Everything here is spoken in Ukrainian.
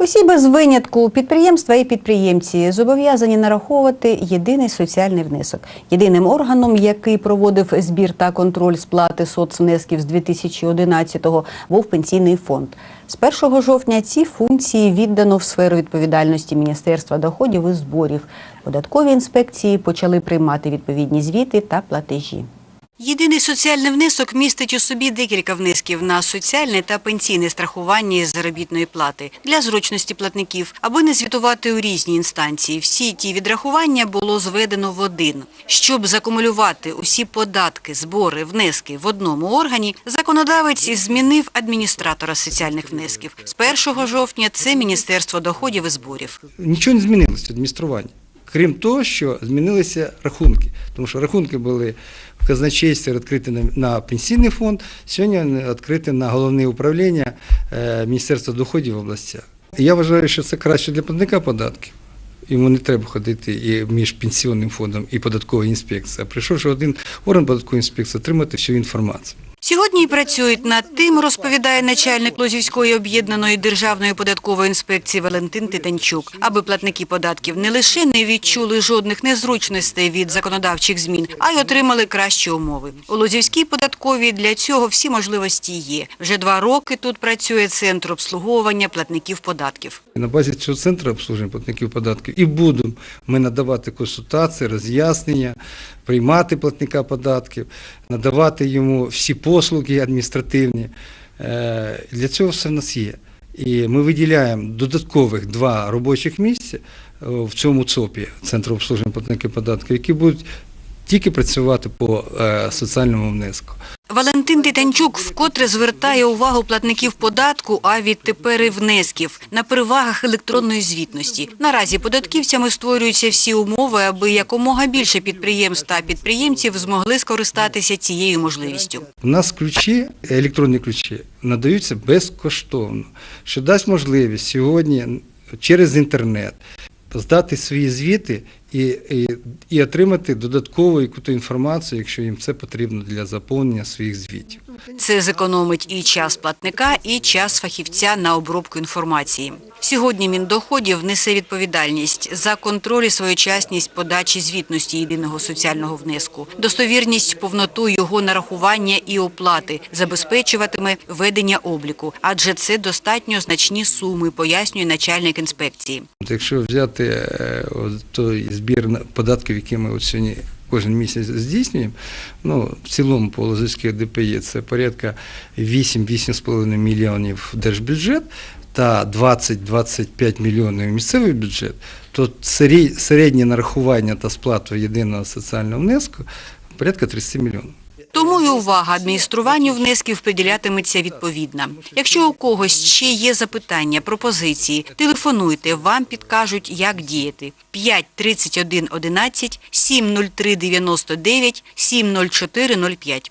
Усі без винятку підприємства і підприємці зобов'язані нараховувати єдиний соціальний внесок. Єдиним органом, який проводив збір та контроль сплати соцвнесків з 2011-го, був пенсійний фонд. З 1 жовтня ці функції віддано в сферу відповідальності Міністерства доходів і зборів. Податкові інспекції почали приймати відповідні звіти та платежі. Єдиний соціальний внесок містить у собі декілька внесків на соціальне та пенсійне страхування із заробітної плати для зручності платників, аби не звітувати у різні інстанції. Всі ті відрахування було зведено в один. Щоб закумулювати усі податки, збори, внески в одному органі, законодавець змінив адміністратора соціальних внесків. З 1 жовтня це Міністерство доходів і зборів. Нічого не змінилося в адмініструванні. Крім того, що змінилися рахунки, тому що рахунки були в казначействі відкриті на, пенсійний фонд, сьогодні відкриті на головне управління е, Міністерства доходів в областях. Я вважаю, що це краще для платника податків. Йому не треба ходити і між пенсійним фондом і податковою інспекцією. А прийшовши один орган податкової інспекції, отримати всю інформацію. Сьогодні працюють над тим, розповідає начальник Лозівської об'єднаної державної податкової інспекції Валентин Титанчук, аби платники податків не лише не відчули жодних незручностей від законодавчих змін, а й отримали кращі умови. У Лозівській податковій для цього всі можливості є. Вже два роки тут працює центр обслуговування платників податків. На базі цього центру обслуговування платників податків і будемо ми надавати консультації, роз'яснення, приймати платника податків, надавати йому всі послуги адміністративні. Е, Для цього все в нас є. І ми виділяємо додаткових два робочих місця е, в цьому ЦОПі, Центру обслуження платників податків, які будуть тільки працювати по е, соціальному внеску. Валентин Титанчук вкотре звертає увагу платників податку, а відтепер і внесків на перевагах електронної звітності. Наразі податківцями створюються всі умови, аби якомога більше підприємств та підприємців змогли скористатися цією можливістю. У нас ключі, електронні ключі, надаються безкоштовно, що дасть можливість сьогодні через інтернет здати свої звіти і, і, і отримати додаткову яку-то інформацію, якщо їм це потрібно для заповнення своїх звітів. Це зекономить і час платника, і час фахівця на обробку інформації. Сьогодні Міндоходів несе відповідальність за контроль і своєчасність подачі звітності єдиного соціального внеску, достовірність, повноту його нарахування і оплати забезпечуватиме ведення обліку, адже це достатньо значні суми, пояснює начальник інспекції. Якщо взяти е, той збір податків, які ми от сьогодні кожен місяць здійснюємо, ну, в цілому по Лозівській ДПЄ це порядка 8-8,5 мільйонів держбюджет та 20-25 мільйонів місцевий бюджет, то середнє нарахування та сплата єдиного соціального внеску порядка 30 мільйонів. Тому і увага адмініструванню внесків приділятиметься відповідна. Якщо у когось ще є запитання, пропозиції, телефонуйте, вам підкажуть, як діяти. 5 31 11 703 99 704 05.